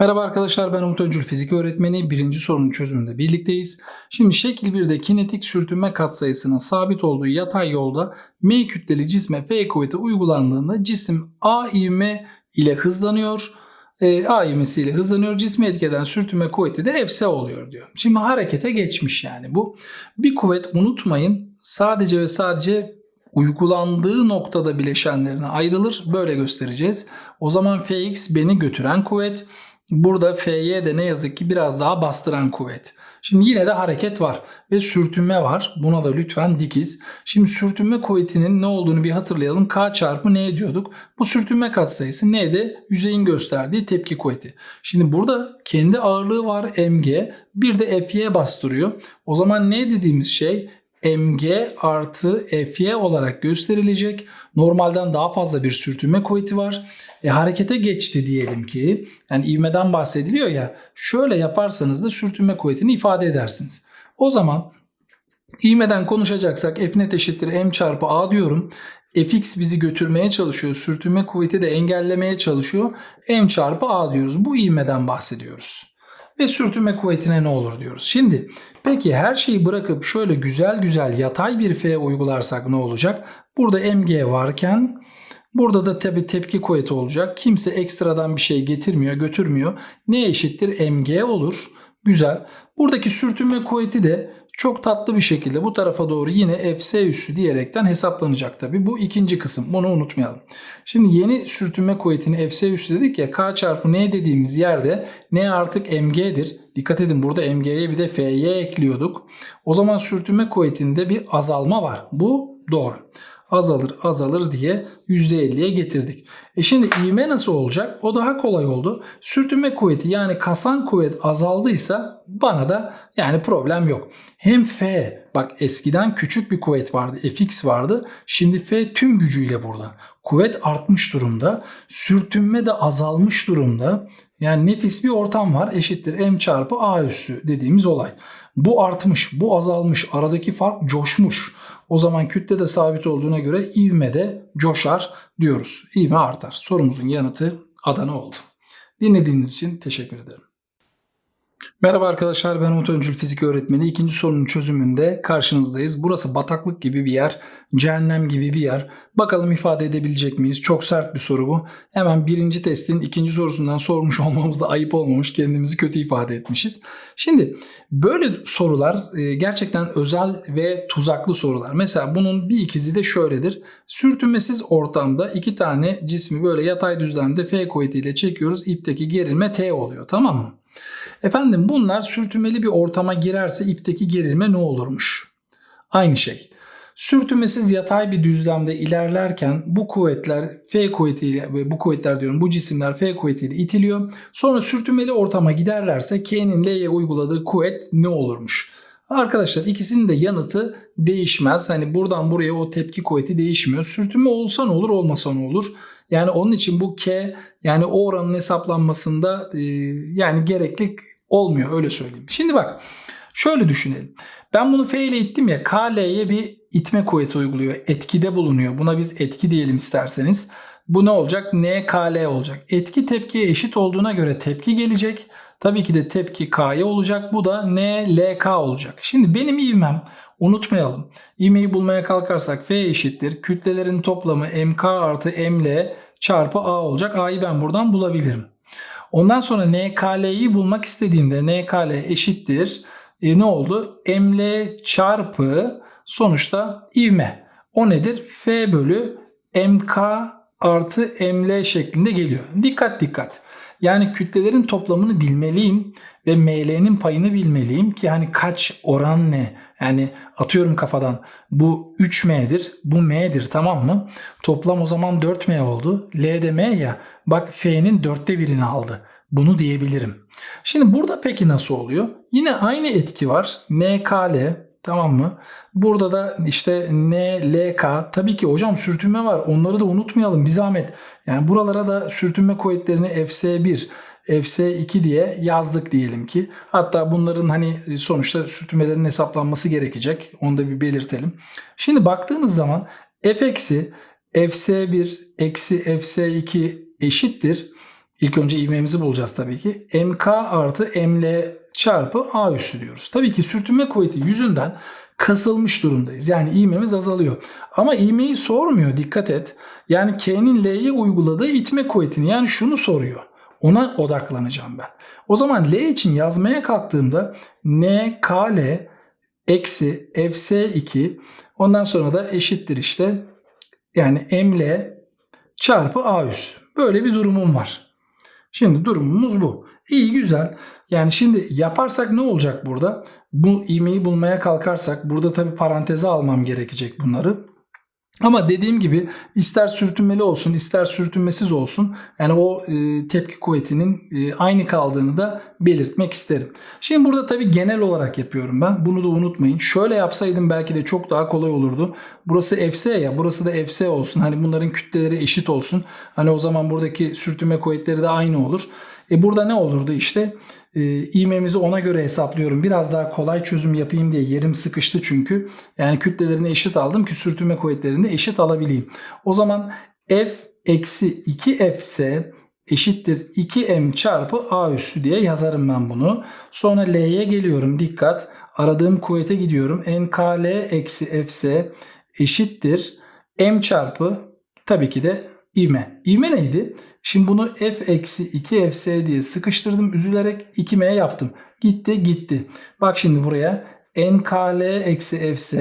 Merhaba arkadaşlar ben Umut Öncül fizik öğretmeni. Birinci sorunun çözümünde birlikteyiz. Şimdi şekil 1'de kinetik sürtünme katsayısının sabit olduğu yatay yolda M kütleli cisme F kuvveti uygulandığında cisim A ivme ile hızlanıyor. E, A ivmesiyle hızlanıyor. Cismi etkeden sürtünme kuvveti de Fs oluyor diyor. Şimdi harekete geçmiş yani bu. Bir kuvvet unutmayın sadece ve sadece uygulandığı noktada bileşenlerine ayrılır. Böyle göstereceğiz. O zaman Fx beni götüren kuvvet. Burada F'ye de ne yazık ki biraz daha bastıran kuvvet. Şimdi yine de hareket var ve sürtünme var. Buna da lütfen dikiz. Şimdi sürtünme kuvvetinin ne olduğunu bir hatırlayalım. K çarpı ne diyorduk? Bu sürtünme katsayısı ne de yüzeyin gösterdiği tepki kuvveti. Şimdi burada kendi ağırlığı var mg. Bir de F'ye bastırıyor. O zaman ne dediğimiz şey mg artı Fy olarak gösterilecek. Normalden daha fazla bir sürtünme kuvveti var. E, harekete geçti diyelim ki. Yani ivmeden bahsediliyor ya. Şöyle yaparsanız da sürtünme kuvvetini ifade edersiniz. O zaman ivmeden konuşacaksak F net eşittir m çarpı a diyorum. Fx bizi götürmeye çalışıyor. Sürtünme kuvveti de engellemeye çalışıyor. m çarpı a diyoruz. Bu ivmeden bahsediyoruz ve sürtünme kuvvetine ne olur diyoruz. Şimdi peki her şeyi bırakıp şöyle güzel güzel yatay bir F uygularsak ne olacak? Burada mg varken burada da tabi tepki kuvveti olacak. Kimse ekstradan bir şey getirmiyor, götürmüyor. Ne eşittir? mg olur. Güzel. Buradaki sürtünme kuvveti de çok tatlı bir şekilde bu tarafa doğru yine Fs üssü diyerekten hesaplanacak tabi. Bu ikinci kısım. Bunu unutmayalım. Şimdi yeni sürtünme kuvvetini Fs üssü dedik ya K çarpı N dediğimiz yerde N artık mg'dir. Dikkat edin burada mg'ye bir de Fy ekliyorduk. O zaman sürtünme kuvvetinde bir azalma var. Bu doğru azalır azalır diye %50'ye getirdik. E şimdi ivme nasıl olacak? O daha kolay oldu. Sürtünme kuvveti yani kasan kuvvet azaldıysa bana da yani problem yok. Hem F bak eskiden küçük bir kuvvet vardı Fx vardı. Şimdi F tüm gücüyle burada. Kuvvet artmış durumda. Sürtünme de azalmış durumda. Yani nefis bir ortam var eşittir m çarpı a üssü dediğimiz olay. Bu artmış, bu azalmış, aradaki fark coşmuş. O zaman kütle de sabit olduğuna göre ivme de coşar diyoruz. İvme artar. Sorumuzun yanıtı Adana oldu. Dinlediğiniz için teşekkür ederim. Merhaba arkadaşlar ben Umut Öncül fizik öğretmeni. İkinci sorunun çözümünde karşınızdayız. Burası bataklık gibi bir yer, cehennem gibi bir yer. Bakalım ifade edebilecek miyiz? Çok sert bir soru bu. Hemen birinci testin ikinci sorusundan sormuş olmamız da ayıp olmamış. Kendimizi kötü ifade etmişiz. Şimdi böyle sorular e, gerçekten özel ve tuzaklı sorular. Mesela bunun bir ikizi de şöyledir. Sürtünmesiz ortamda iki tane cismi böyle yatay düzlemde F kuvvetiyle çekiyoruz. İpteki gerilme T oluyor tamam mı? Efendim bunlar sürtünmeli bir ortama girerse ipteki gerilme ne olurmuş? Aynı şey. Sürtünmesiz yatay bir düzlemde ilerlerken bu kuvvetler F kuvvetiyle ve bu kuvvetler diyorum bu cisimler F kuvvetiyle itiliyor. Sonra sürtünmeli ortama giderlerse K'nin L'ye uyguladığı kuvvet ne olurmuş? Arkadaşlar ikisinin de yanıtı değişmez. Hani buradan buraya o tepki kuvveti değişmiyor. Sürtünme olsa ne olur olmasa ne olur? Yani onun için bu K yani o oranın hesaplanmasında e, yani gerekli olmuyor öyle söyleyeyim. Şimdi bak şöyle düşünelim. Ben bunu F ile ittim ya KL'ye bir itme kuvveti uyguluyor. Etkide bulunuyor. Buna biz etki diyelim isterseniz. Bu ne olacak? NKL olacak. Etki tepkiye eşit olduğuna göre tepki gelecek. Tabii ki de tepki K'ya olacak. Bu da NLK olacak. Şimdi benim ivmem unutmayalım. İvmeyi bulmaya kalkarsak F eşittir. Kütlelerin toplamı MK artı ML çarpı A olacak. A'yı ben buradan bulabilirim. Ondan sonra NKL'yi bulmak istediğimde NKL eşittir. E, ne oldu? ML çarpı sonuçta ivme. O nedir? F bölü MK artı ML şeklinde geliyor. Dikkat dikkat. Yani kütlelerin toplamını bilmeliyim ve ML'nin payını bilmeliyim ki hani kaç oran ne? Yani atıyorum kafadan bu 3M'dir bu M'dir tamam mı? Toplam o zaman 4M oldu. L de M ya bak F'nin dörtte birini aldı. Bunu diyebilirim. Şimdi burada peki nasıl oluyor? Yine aynı etki var. NKL Tamam mı? Burada da işte N, L, K. Tabii ki hocam sürtünme var. Onları da unutmayalım bir zahmet. Yani buralara da sürtünme kuvvetlerini Fs1, Fs2 diye yazdık diyelim ki. Hatta bunların hani sonuçta sürtünmelerin hesaplanması gerekecek. Onu da bir belirtelim. Şimdi baktığımız zaman f eksi Fs1 eksi Fs2 eşittir. İlk önce ivmemizi bulacağız tabii ki. MK artı ML çarpı A üssü diyoruz. Tabii ki sürtünme kuvveti yüzünden kasılmış durumdayız. Yani ivmemiz azalıyor. Ama ivmeyi sormuyor dikkat et. Yani K'nin L'ye uyguladığı itme kuvvetini yani şunu soruyor. Ona odaklanacağım ben. O zaman L için yazmaya kalktığımda NKL eksi Fs2 ondan sonra da eşittir işte yani ML çarpı A üssü. Böyle bir durumum var. Şimdi durumumuz bu. İyi güzel. Yani şimdi yaparsak ne olacak burada? Bu ivmeyi bulmaya kalkarsak burada tabi paranteze almam gerekecek bunları. Ama dediğim gibi ister sürtünmeli olsun ister sürtünmesiz olsun yani o e, tepki kuvvetinin e, aynı kaldığını da belirtmek isterim. Şimdi burada tabi genel olarak yapıyorum ben. Bunu da unutmayın. Şöyle yapsaydım belki de çok daha kolay olurdu. Burası Fs ya burası da Fs olsun. Hani bunların kütleleri eşit olsun. Hani o zaman buradaki sürtünme kuvvetleri de aynı olur. E burada ne olurdu işte e, ona göre hesaplıyorum. Biraz daha kolay çözüm yapayım diye yerim sıkıştı çünkü. Yani kütlelerini eşit aldım ki sürtünme kuvvetlerini de eşit alabileyim. O zaman F eksi 2Fs eşittir 2m çarpı a üssü diye yazarım ben bunu. Sonra L'ye geliyorum dikkat. Aradığım kuvvete gidiyorum. nkl eksi fs eşittir m çarpı tabii ki de ivme. İvme neydi? Şimdi bunu f eksi 2 fs diye sıkıştırdım üzülerek 2m yaptım. Gitti gitti. Bak şimdi buraya nkl eksi fs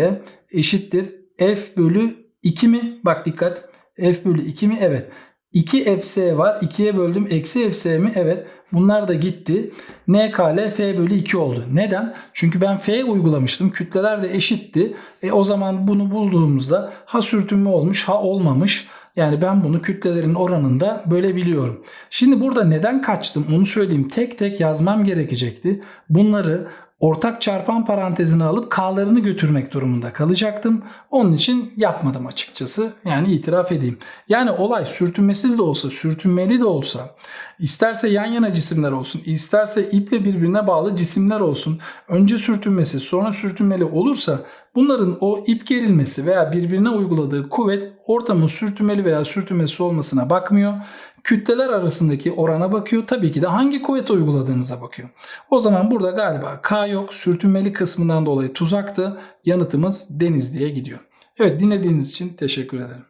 eşittir f bölü 2 mi? Bak dikkat. f bölü 2 mi? Evet. 2 fs var. 2'ye böldüm. Eksi fs mi? Evet. Bunlar da gitti. nkl f bölü 2 oldu. Neden? Çünkü ben f uygulamıştım. Kütleler de eşitti. E, o zaman bunu bulduğumuzda ha sürtünme olmuş ha olmamış. Yani ben bunu kütlelerin oranında bölebiliyorum. Şimdi burada neden kaçtım onu söyleyeyim. Tek tek yazmam gerekecekti. Bunları ortak çarpan parantezine alıp k'larını götürmek durumunda kalacaktım. Onun için yapmadım açıkçası. Yani itiraf edeyim. Yani olay sürtünmesiz de olsa, sürtünmeli de olsa, isterse yan yana cisimler olsun, isterse iple birbirine bağlı cisimler olsun. Önce sürtünmesiz, sonra sürtünmeli olursa bunların o ip gerilmesi veya birbirine uyguladığı kuvvet ortamın sürtünmeli veya sürtünmesiz olmasına bakmıyor kütleler arasındaki orana bakıyor. Tabii ki de hangi kuvvete uyguladığınıza bakıyor. O zaman burada galiba K yok. Sürtünmeli kısmından dolayı tuzaktı. Yanıtımız Denizli'ye gidiyor. Evet dinlediğiniz için teşekkür ederim.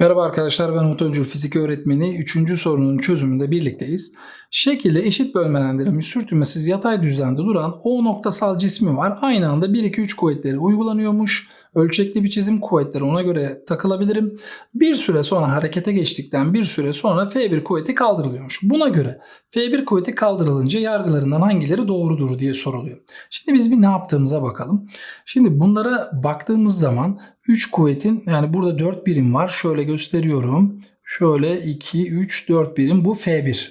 Merhaba arkadaşlar ben Umut Öncül fizik öğretmeni. Üçüncü sorunun çözümünde birlikteyiz. Şekilde eşit bölmelendirilmiş sürtünmesiz yatay düzlemde duran O noktasal cismi var. Aynı anda 1-2-3 kuvvetleri uygulanıyormuş. Ölçekli bir çizim kuvvetleri ona göre takılabilirim. Bir süre sonra harekete geçtikten bir süre sonra F1 kuvveti kaldırılıyormuş. Buna göre F1 kuvveti kaldırılınca yargılarından hangileri doğrudur diye soruluyor. Şimdi biz bir ne yaptığımıza bakalım. Şimdi bunlara baktığımız zaman 3 kuvvetin yani burada 4 birim var. Şöyle gösteriyorum. Şöyle 2, 3, 4 birim bu F1.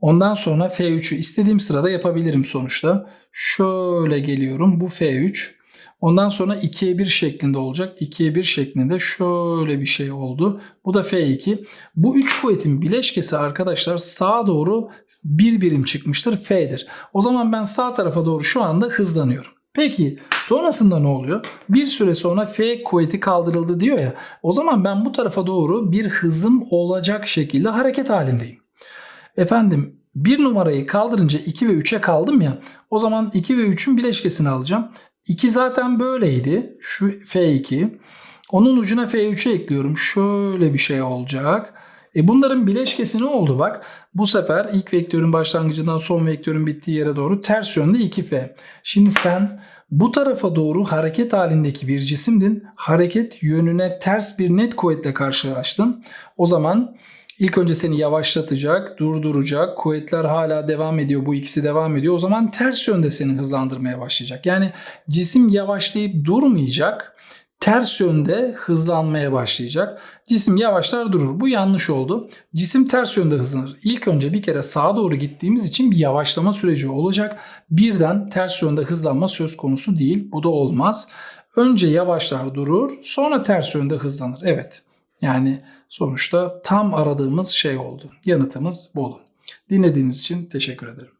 Ondan sonra F3'ü istediğim sırada yapabilirim sonuçta. Şöyle geliyorum bu F3. Ondan sonra 2'ye 1 şeklinde olacak. 2'ye 1 şeklinde şöyle bir şey oldu. Bu da F2. Bu 3 kuvvetin bileşkesi arkadaşlar sağa doğru bir birim çıkmıştır. F'dir. O zaman ben sağ tarafa doğru şu anda hızlanıyorum. Peki sonrasında ne oluyor? Bir süre sonra F kuvveti kaldırıldı diyor ya. O zaman ben bu tarafa doğru bir hızım olacak şekilde hareket halindeyim. Efendim bir numarayı kaldırınca 2 ve 3'e kaldım ya. O zaman 2 ve 3'ün bileşkesini alacağım. 2 zaten böyleydi. Şu F2. Onun ucuna F3'ü ekliyorum. Şöyle bir şey olacak. E bunların bileşkesi ne oldu bak. Bu sefer ilk vektörün başlangıcından son vektörün bittiği yere doğru ters yönde 2F. Şimdi sen bu tarafa doğru hareket halindeki bir cisimdin. Hareket yönüne ters bir net kuvvetle karşılaştın. O zaman ilk önce seni yavaşlatacak, durduracak. Kuvvetler hala devam ediyor. Bu ikisi devam ediyor. O zaman ters yönde seni hızlandırmaya başlayacak. Yani cisim yavaşlayıp durmayacak ters yönde hızlanmaya başlayacak. Cisim yavaşlar durur. Bu yanlış oldu. Cisim ters yönde hızlanır. İlk önce bir kere sağa doğru gittiğimiz için bir yavaşlama süreci olacak. Birden ters yönde hızlanma söz konusu değil. Bu da olmaz. Önce yavaşlar durur, sonra ters yönde hızlanır. Evet. Yani sonuçta tam aradığımız şey oldu. Yanıtımız bu oldu. Dinlediğiniz için teşekkür ederim.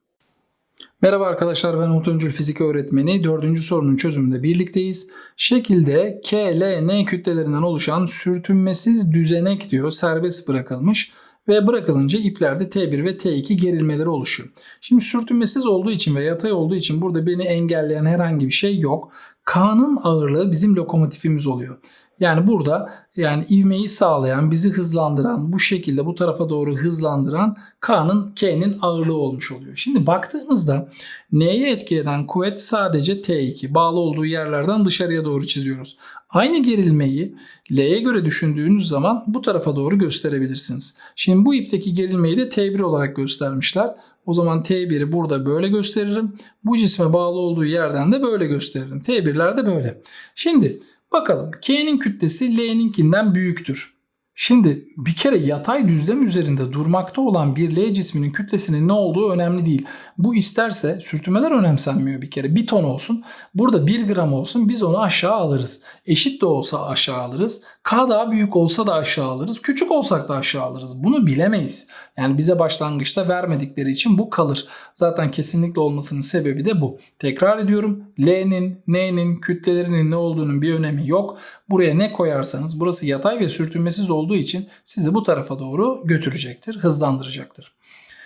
Merhaba arkadaşlar ben Umut Öncül Fizik Öğretmeni. Dördüncü sorunun çözümünde birlikteyiz. Şekilde K, L, N kütlelerinden oluşan sürtünmesiz düzenek diyor serbest bırakılmış. ve bırakılınca iplerde T1 ve T2 gerilmeleri oluşuyor. Şimdi sürtünmesiz olduğu için ve yatay olduğu için burada beni engelleyen herhangi bir şey yok. K'nın ağırlığı bizim lokomotifimiz oluyor. Yani burada yani ivmeyi sağlayan, bizi hızlandıran, bu şekilde bu tarafa doğru hızlandıran K'nın K'nin ağırlığı olmuş oluyor. Şimdi baktığınızda N'ye etki eden kuvvet sadece T2. Bağlı olduğu yerlerden dışarıya doğru çiziyoruz. Aynı gerilmeyi L'ye göre düşündüğünüz zaman bu tarafa doğru gösterebilirsiniz. Şimdi bu ipteki gerilmeyi de T1 olarak göstermişler. O zaman T1'i burada böyle gösteririm. Bu cisme bağlı olduğu yerden de böyle gösteririm. T1'ler de böyle. Şimdi bakalım K'nin kütlesi L'ninkinden büyüktür. Şimdi bir kere yatay düzlem üzerinde durmakta olan bir L cisminin kütlesinin ne olduğu önemli değil. Bu isterse sürtünmeler önemsenmiyor bir kere. Bir ton olsun. Burada 1 gram olsun biz onu aşağı alırız. Eşit de olsa aşağı alırız. K daha büyük olsa da aşağı alırız. Küçük olsak da aşağı alırız. Bunu bilemeyiz. Yani bize başlangıçta vermedikleri için bu kalır. Zaten kesinlikle olmasının sebebi de bu. Tekrar ediyorum. L'nin, N'nin, kütlelerinin ne olduğunun bir önemi yok. Buraya ne koyarsanız burası yatay ve sürtünmesiz olduğu için sizi bu tarafa doğru götürecektir, hızlandıracaktır.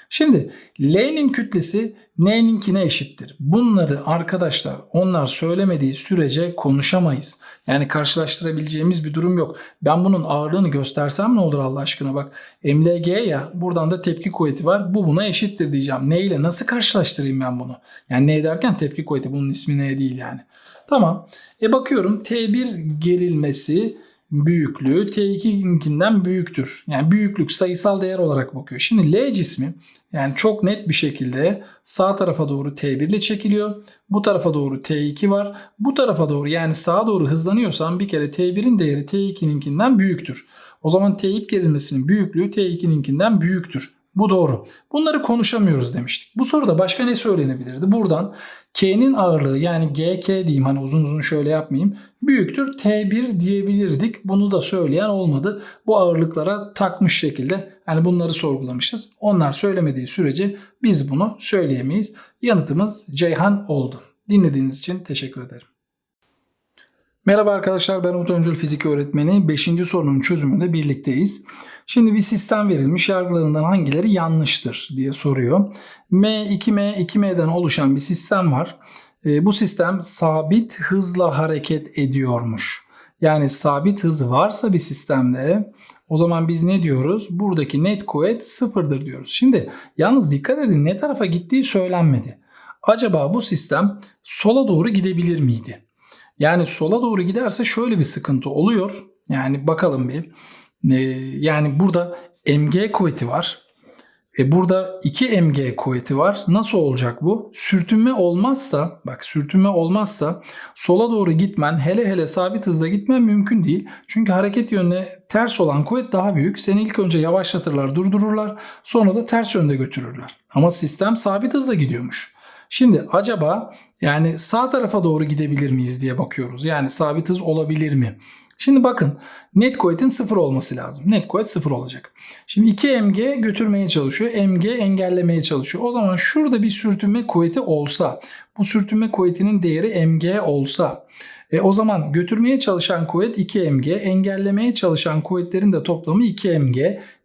Şimdi L'nin kütlesi N'ninkine eşittir. Bunları arkadaşlar onlar söylemediği sürece konuşamayız. Yani karşılaştırabileceğimiz bir durum yok. Ben bunun ağırlığını göstersem ne olur Allah aşkına bak. MLG ya buradan da tepki kuvveti var. Bu buna eşittir diyeceğim. Ne ile nasıl karşılaştırayım ben bunu? Yani ne derken tepki kuvveti bunun ismi ne değil yani. Tamam. E bakıyorum T1 gerilmesi büyüklüğü T2'ninkinden büyüktür. Yani büyüklük sayısal değer olarak bakıyor. Şimdi L cismi yani çok net bir şekilde sağ tarafa doğru T1 ile çekiliyor. Bu tarafa doğru T2 var. Bu tarafa doğru yani sağa doğru hızlanıyorsam bir kere T1'in değeri T2'ninkinden büyüktür. O zaman T ip gerilmesinin büyüklüğü T2'ninkinden büyüktür. Bu doğru. Bunları konuşamıyoruz demiştik. Bu soruda başka ne söylenebilirdi? Buradan K'nin ağırlığı yani GK diyeyim hani uzun uzun şöyle yapmayayım. Büyüktür T1 diyebilirdik. Bunu da söyleyen olmadı. Bu ağırlıklara takmış şekilde hani bunları sorgulamışız. Onlar söylemediği sürece biz bunu söyleyemeyiz. Yanıtımız Ceyhan oldu. Dinlediğiniz için teşekkür ederim. Merhaba arkadaşlar ben Umut Öncül Fizik Öğretmeni. 5. sorunun çözümünde birlikteyiz. Şimdi bir sistem verilmiş yargılarından hangileri yanlıştır diye soruyor. M, 2M, 2M'den oluşan bir sistem var. E, bu sistem sabit hızla hareket ediyormuş. Yani sabit hız varsa bir sistemde o zaman biz ne diyoruz? Buradaki net kuvvet sıfırdır diyoruz. Şimdi yalnız dikkat edin ne tarafa gittiği söylenmedi. Acaba bu sistem sola doğru gidebilir miydi? Yani sola doğru giderse şöyle bir sıkıntı oluyor. Yani bakalım bir. Ee, yani burada mg kuvveti var. E burada 2 mg kuvveti var. Nasıl olacak bu? Sürtünme olmazsa, bak sürtünme olmazsa sola doğru gitmen, hele hele sabit hızla gitmen mümkün değil. Çünkü hareket yönüne ters olan kuvvet daha büyük. Seni ilk önce yavaşlatırlar, durdururlar. Sonra da ters yönde götürürler. Ama sistem sabit hızla gidiyormuş. Şimdi acaba yani sağ tarafa doğru gidebilir miyiz diye bakıyoruz. Yani sabit hız olabilir mi? Şimdi bakın net kuvvetin sıfır olması lazım. Net kuvvet sıfır olacak. Şimdi 2 mg götürmeye çalışıyor. mg engellemeye çalışıyor. O zaman şurada bir sürtünme kuvveti olsa bu sürtünme kuvvetinin değeri mg olsa e, o zaman götürmeye çalışan kuvvet 2 mg engellemeye çalışan kuvvetlerin de toplamı 2 mg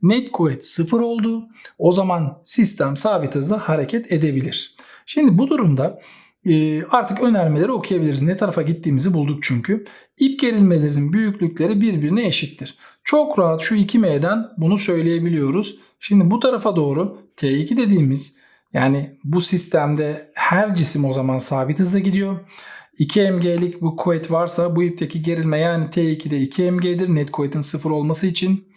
net kuvvet sıfır oldu. O zaman sistem sabit hızla hareket edebilir. Şimdi bu durumda e, artık önermeleri okuyabiliriz. Ne tarafa gittiğimizi bulduk çünkü. İp gerilmelerinin büyüklükleri birbirine eşittir. Çok rahat şu 2M'den bunu söyleyebiliyoruz. Şimdi bu tarafa doğru T2 dediğimiz yani bu sistemde her cisim o zaman sabit hızla gidiyor. 2 mg'lik bu kuvvet varsa bu ipteki gerilme yani T2'de 2 mg'dir net kuvvetin sıfır olması için.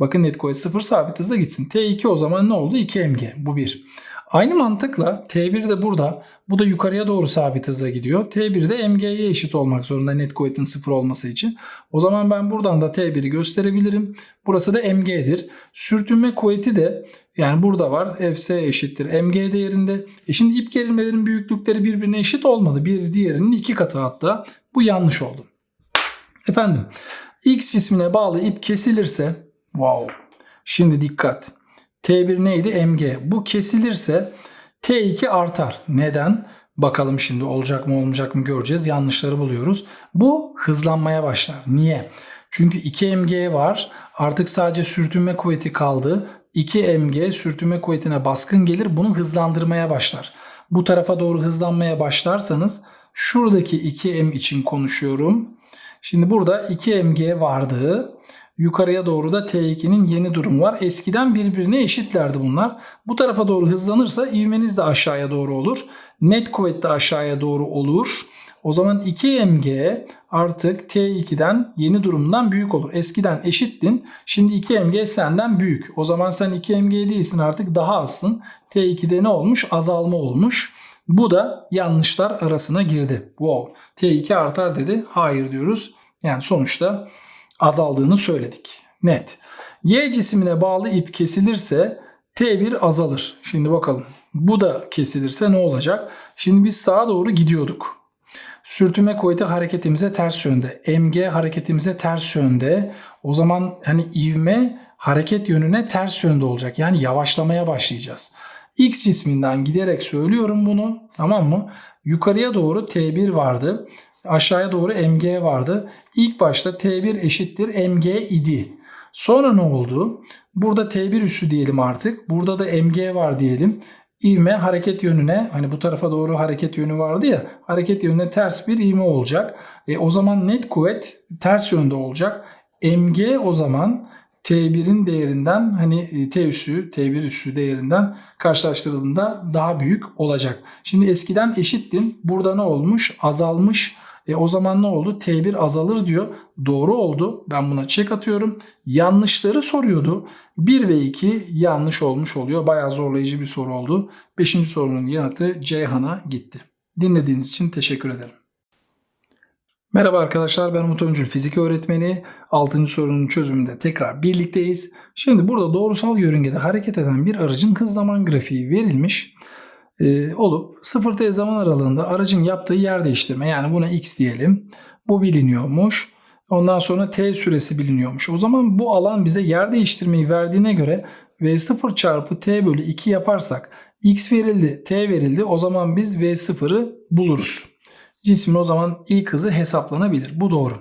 Bakın net kuvvet sıfır sabit hızla gitsin. T2 o zaman ne oldu? 2 mg bu bir. Aynı mantıkla T1 de burada. Bu da yukarıya doğru sabit hızla gidiyor. T1 de mg'ye eşit olmak zorunda net kuvvetin sıfır olması için. O zaman ben buradan da T1'i gösterebilirim. Burası da mg'dir. Sürtünme kuvveti de yani burada var. Fs eşittir mg değerinde. E şimdi ip gerilmelerin büyüklükleri birbirine eşit olmadı. Bir diğerinin iki katı hatta. Bu yanlış oldu. Efendim X cismine bağlı ip kesilirse wow. Şimdi dikkat. T1 neydi? Mg. Bu kesilirse T2 artar. Neden? Bakalım şimdi olacak mı olmayacak mı göreceğiz. Yanlışları buluyoruz. Bu hızlanmaya başlar. Niye? Çünkü 2 mg var. Artık sadece sürtünme kuvveti kaldı. 2 mg sürtünme kuvvetine baskın gelir. Bunu hızlandırmaya başlar. Bu tarafa doğru hızlanmaya başlarsanız şuradaki 2m için konuşuyorum. Şimdi burada 2 mg vardı. Yukarıya doğru da T2'nin yeni durumu var. Eskiden birbirine eşitlerdi bunlar. Bu tarafa doğru hızlanırsa ivmeniz de aşağıya doğru olur. Net kuvvet de aşağıya doğru olur. O zaman 2 mg artık T2'den yeni durumdan büyük olur. Eskiden eşittin. Şimdi 2 mg senden büyük. O zaman sen 2 mg değilsin artık daha azsın. T2'de ne olmuş? Azalma olmuş. Bu da yanlışlar arasına girdi. Wow. T2 artar dedi. Hayır diyoruz. Yani sonuçta azaldığını söyledik. Net. Y cisimine bağlı ip kesilirse T1 azalır. Şimdi bakalım. Bu da kesilirse ne olacak? Şimdi biz sağa doğru gidiyorduk. Sürtünme kuvveti hareketimize ters yönde. MG hareketimize ters yönde. O zaman hani ivme hareket yönüne ters yönde olacak. Yani yavaşlamaya başlayacağız. X cisminden giderek söylüyorum bunu. Tamam mı? Yukarıya doğru T1 vardı. Aşağıya doğru mg vardı. İlk başta T1 eşittir mg idi. Sonra ne oldu? Burada T1 üssü diyelim artık. Burada da mg var diyelim. İvme hareket yönüne hani bu tarafa doğru hareket yönü vardı ya hareket yönüne ters bir ivme olacak. E, o zaman net kuvvet ters yönde olacak. mg o zaman T1'in değerinden hani e, T üssü, T1 üssü değerinden karşılaştırıldığında daha büyük olacak. Şimdi eskiden eşittin. Burada ne olmuş? Azalmış. E o zaman ne oldu? T1 azalır diyor. Doğru oldu. Ben buna çek atıyorum. Yanlışları soruyordu. 1 ve 2 yanlış olmuş oluyor. Bayağı zorlayıcı bir soru oldu. 5. sorunun yanıtı Ceyhan'a gitti. Dinlediğiniz için teşekkür ederim. Merhaba arkadaşlar ben Umut Öncül fizik öğretmeni. 6. sorunun çözümünde tekrar birlikteyiz. Şimdi burada doğrusal yörüngede hareket eden bir aracın hız zaman grafiği verilmiş e, olup 0t zaman aralığında aracın yaptığı yer değiştirme yani buna x diyelim. Bu biliniyormuş. Ondan sonra t süresi biliniyormuş. O zaman bu alan bize yer değiştirmeyi verdiğine göre v0 çarpı t bölü 2 yaparsak x verildi t verildi o zaman biz v0'ı buluruz. Cismin o zaman ilk hızı hesaplanabilir. Bu doğru.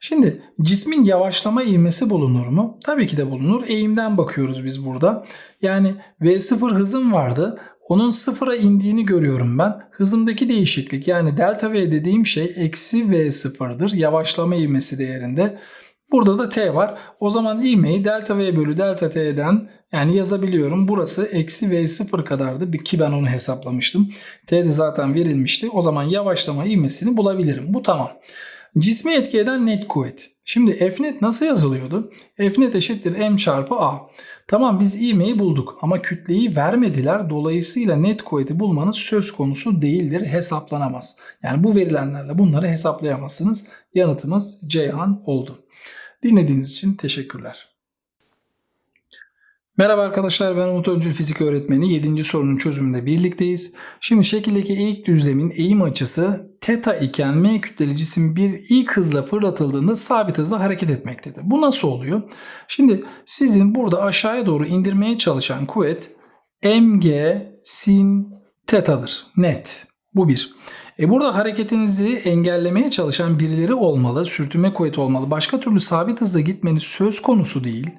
Şimdi cismin yavaşlama ivmesi bulunur mu? Tabii ki de bulunur. Eğimden bakıyoruz biz burada. Yani V0 hızım vardı. Onun sıfıra indiğini görüyorum ben. Hızımdaki değişiklik yani delta V dediğim şey eksi V0'dır. Yavaşlama ivmesi değerinde. Burada da T var. O zaman ivmeyi delta V bölü delta T'den yani yazabiliyorum. Burası eksi V0 kadardı ki ben onu hesaplamıştım. T de zaten verilmişti. O zaman yavaşlama ivmesini bulabilirim. Bu tamam. Cismi etki eden net kuvvet. Şimdi F net nasıl yazılıyordu? F net eşittir M çarpı A. Tamam biz ivmeyi bulduk ama kütleyi vermediler. Dolayısıyla net kuvveti bulmanız söz konusu değildir. Hesaplanamaz. Yani bu verilenlerle bunları hesaplayamazsınız. Yanıtımız Ceyhan oldu. Dinlediğiniz için teşekkürler. Merhaba arkadaşlar ben Umut Öncül Fizik Öğretmeni 7. sorunun çözümünde birlikteyiz. Şimdi şekildeki eğik düzlemin eğim açısı teta iken m kütleli cisim bir ilk hızla fırlatıldığında sabit hızla hareket etmektedir. Bu nasıl oluyor? Şimdi sizin burada aşağıya doğru indirmeye çalışan kuvvet mg sin teta'dır. Net. Bu bir. E burada hareketinizi engellemeye çalışan birileri olmalı, sürtünme kuvveti olmalı. Başka türlü sabit hızla gitmeniz söz konusu değil.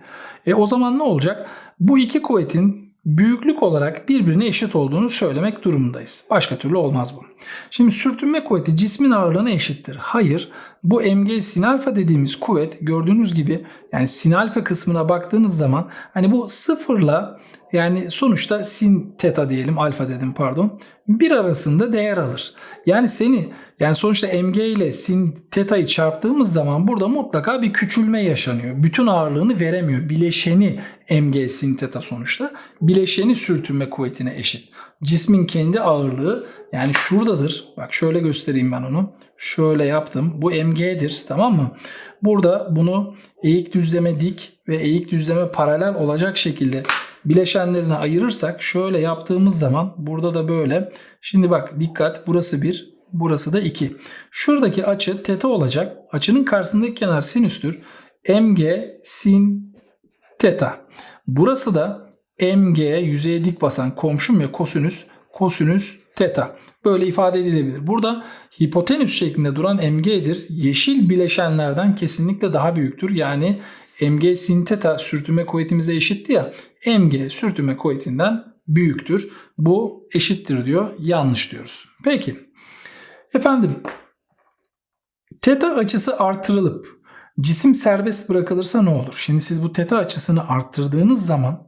E o zaman ne olacak? Bu iki kuvvetin büyüklük olarak birbirine eşit olduğunu söylemek durumundayız. Başka türlü olmaz bu. Şimdi sürtünme kuvveti cismin ağırlığına eşittir. Hayır. Bu mg sin alfa dediğimiz kuvvet gördüğünüz gibi yani sin alfa kısmına baktığınız zaman hani bu sıfırla yani sonuçta sin teta diyelim alfa dedim pardon bir arasında değer alır. Yani seni yani sonuçta mg ile sin teta'yı çarptığımız zaman burada mutlaka bir küçülme yaşanıyor. Bütün ağırlığını veremiyor. Bileşeni mg sin teta sonuçta. Bileşeni sürtünme kuvvetine eşit. Cismin kendi ağırlığı yani şuradadır. Bak şöyle göstereyim ben onu. Şöyle yaptım. Bu mg'dir tamam mı? Burada bunu eğik düzleme dik ve eğik düzleme paralel olacak şekilde bileşenlerine ayırırsak şöyle yaptığımız zaman burada da böyle. Şimdi bak dikkat burası 1 burası da 2. Şuradaki açı teta olacak. Açının karşısındaki kenar sinüstür. mg sin teta. Burası da mg yüzeye dik basan komşum ya kosinüs kosinüs teta. Böyle ifade edilebilir. Burada hipotenüs şeklinde duran mg'dir. Yeşil bileşenlerden kesinlikle daha büyüktür. Yani mg sin teta sürtünme kuvvetimize eşitti ya. mg sürtünme kuvvetinden büyüktür. Bu eşittir diyor. Yanlış diyoruz. Peki. Efendim teta açısı artırılıp cisim serbest bırakılırsa ne olur? Şimdi siz bu teta açısını arttırdığınız zaman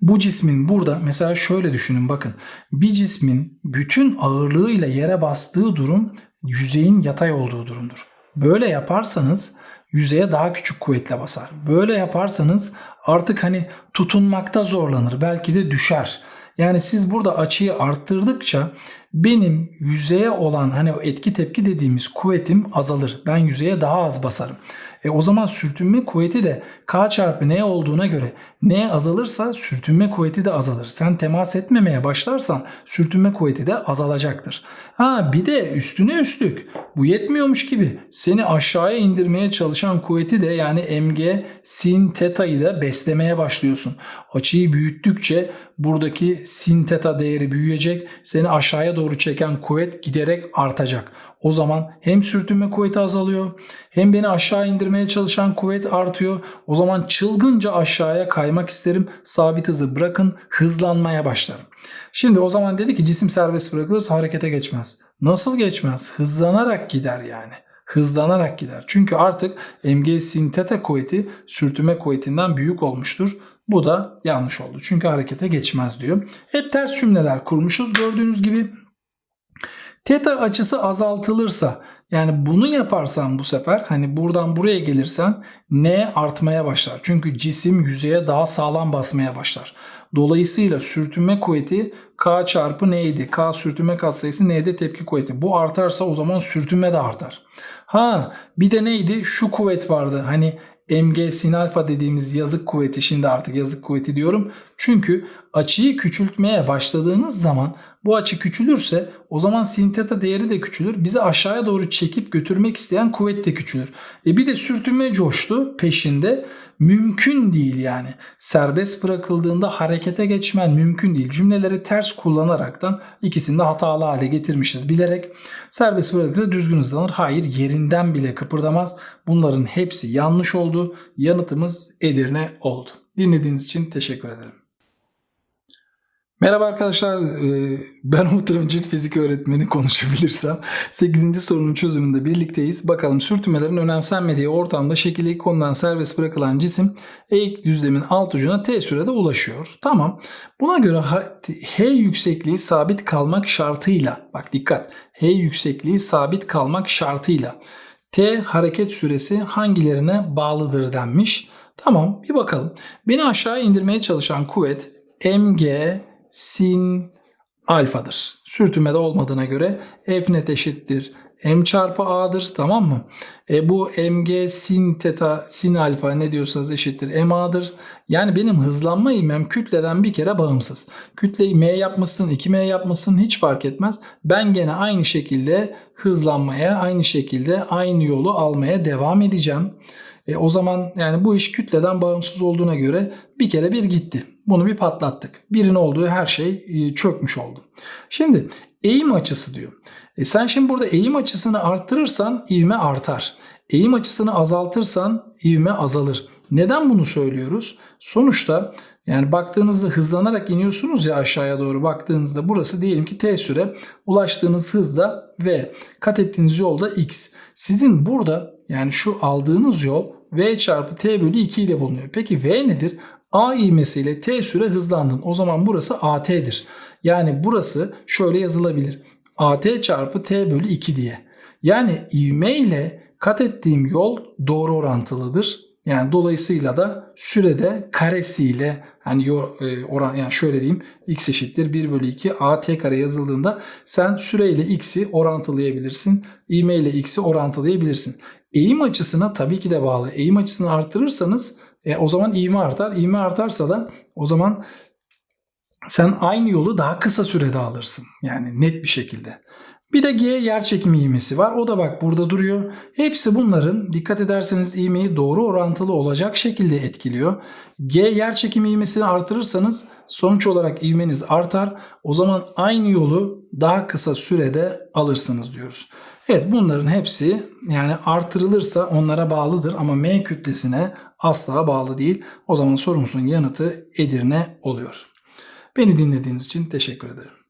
bu cismin burada mesela şöyle düşünün bakın. Bir cismin bütün ağırlığıyla yere bastığı durum yüzeyin yatay olduğu durumdur. Böyle yaparsanız yüzeye daha küçük kuvvetle basar. Böyle yaparsanız artık hani tutunmakta zorlanır. Belki de düşer. Yani siz burada açıyı arttırdıkça benim yüzeye olan hani o etki tepki dediğimiz kuvvetim azalır. Ben yüzeye daha az basarım. E o zaman sürtünme kuvveti de K çarpı N olduğuna göre N azalırsa sürtünme kuvveti de azalır. Sen temas etmemeye başlarsan sürtünme kuvveti de azalacaktır. Ha bir de üstüne üstlük bu yetmiyormuş gibi seni aşağıya indirmeye çalışan kuvveti de yani mg sin teta'yı da beslemeye başlıyorsun. Açıyı büyüttükçe buradaki sin teta değeri büyüyecek. Seni aşağıya doğru çeken kuvvet giderek artacak. O zaman hem sürtünme kuvveti azalıyor hem beni aşağı indirmeye çalışan kuvvet artıyor. O zaman çılgınca aşağıya kaymak isterim. Sabit hızı bırakın hızlanmaya başlarım. Şimdi o zaman dedi ki cisim serbest bırakılırsa harekete geçmez. Nasıl geçmez? Hızlanarak gider yani. Hızlanarak gider. Çünkü artık mg sin teta kuvveti sürtünme kuvvetinden büyük olmuştur. Bu da yanlış oldu. Çünkü harekete geçmez diyor. Hep ters cümleler kurmuşuz gördüğünüz gibi. Teta açısı azaltılırsa yani bunu yaparsan bu sefer hani buradan buraya gelirsen N artmaya başlar. Çünkü cisim yüzeye daha sağlam basmaya başlar. Dolayısıyla sürtünme kuvveti K çarpı N'ydi. K sürtünme katsayısı N'de tepki kuvveti. Bu artarsa o zaman sürtünme de artar. Ha bir de neydi? Şu kuvvet vardı. Hani mg sin alfa dediğimiz yazık kuvveti şimdi artık yazık kuvveti diyorum. Çünkü açıyı küçültmeye başladığınız zaman bu açı küçülürse o zaman sin teta değeri de küçülür. Bizi aşağıya doğru çekip götürmek isteyen kuvvet de küçülür. E bir de sürtünme coştu peşinde. Mümkün değil yani. Serbest bırakıldığında harekete geçmen mümkün değil. Cümleleri ters kullanaraktan ikisini de hatalı hale getirmişiz bilerek. Serbest bırakılır düzgün hızlanır. Hayır yerinden bile kıpırdamaz. Bunların hepsi yanlış oldu. Yanıtımız Edirne oldu. Dinlediğiniz için teşekkür ederim. Merhaba arkadaşlar, ee, ben Umut Öncül fizik öğretmeni konuşabilirsem. 8. sorunun çözümünde birlikteyiz. Bakalım sürtünmelerin önemsenmediği ortamda şekil ilk konudan serbest bırakılan cisim eğik düzlemin alt ucuna t sürede ulaşıyor. Tamam. Buna göre h yüksekliği sabit kalmak şartıyla, bak dikkat, h yüksekliği sabit kalmak şartıyla t hareket süresi hangilerine bağlıdır denmiş. Tamam bir bakalım. Beni aşağı indirmeye çalışan kuvvet mg sin alfadır. Sürtünmede olmadığına göre f net eşittir m çarpı a'dır tamam mı? E, bu mg sin teta sin alfa ne diyorsanız eşittir ma'dır. Yani benim hızlanma ivmem kütleden bir kere bağımsız. Kütleyi m yapmışsın 2m yapmışsın hiç fark etmez. Ben gene aynı şekilde hızlanmaya aynı şekilde aynı yolu almaya devam edeceğim. E, o zaman yani bu iş kütleden bağımsız olduğuna göre bir kere bir gitti. Bunu bir patlattık. Birin olduğu her şey e, çökmüş oldu. Şimdi eğim açısı diyor. E sen şimdi burada eğim açısını arttırırsan ivme artar. Eğim açısını azaltırsan ivme azalır. Neden bunu söylüyoruz? Sonuçta yani baktığınızda hızlanarak iniyorsunuz ya aşağıya doğru baktığınızda burası diyelim ki t süre ulaştığınız hızda v kat ettiğiniz yolda x. Sizin burada yani şu aldığınız yol v çarpı t bölü 2 ile bulunuyor. Peki v nedir? A ivmesiyle t süre hızlandın. O zaman burası AT'dir. Yani burası şöyle yazılabilir. AT çarpı t bölü 2 diye. Yani ivme ile kat ettiğim yol doğru orantılıdır. Yani dolayısıyla da sürede karesiyle hani e, oran yani şöyle diyeyim x eşittir 1 bölü 2 at kare yazıldığında sen süreyle x'i orantılayabilirsin. ivme ile x'i orantılayabilirsin. Eğim açısına tabii ki de bağlı. Eğim açısını artırırsanız e, o zaman ivme artar. İvme artarsa da o zaman sen aynı yolu daha kısa sürede alırsın. Yani net bir şekilde. Bir de G yer çekimi ivmesi var. O da bak burada duruyor. Hepsi bunların dikkat ederseniz ivmeyi doğru orantılı olacak şekilde etkiliyor. G yer çekimi ivmesini artırırsanız sonuç olarak ivmeniz artar. O zaman aynı yolu daha kısa sürede alırsınız diyoruz. Evet bunların hepsi yani artırılırsa onlara bağlıdır ama M kütlesine asla bağlı değil. O zaman sorumuzun yanıtı Edirne oluyor. Beni dinlediğiniz için teşekkür ederim.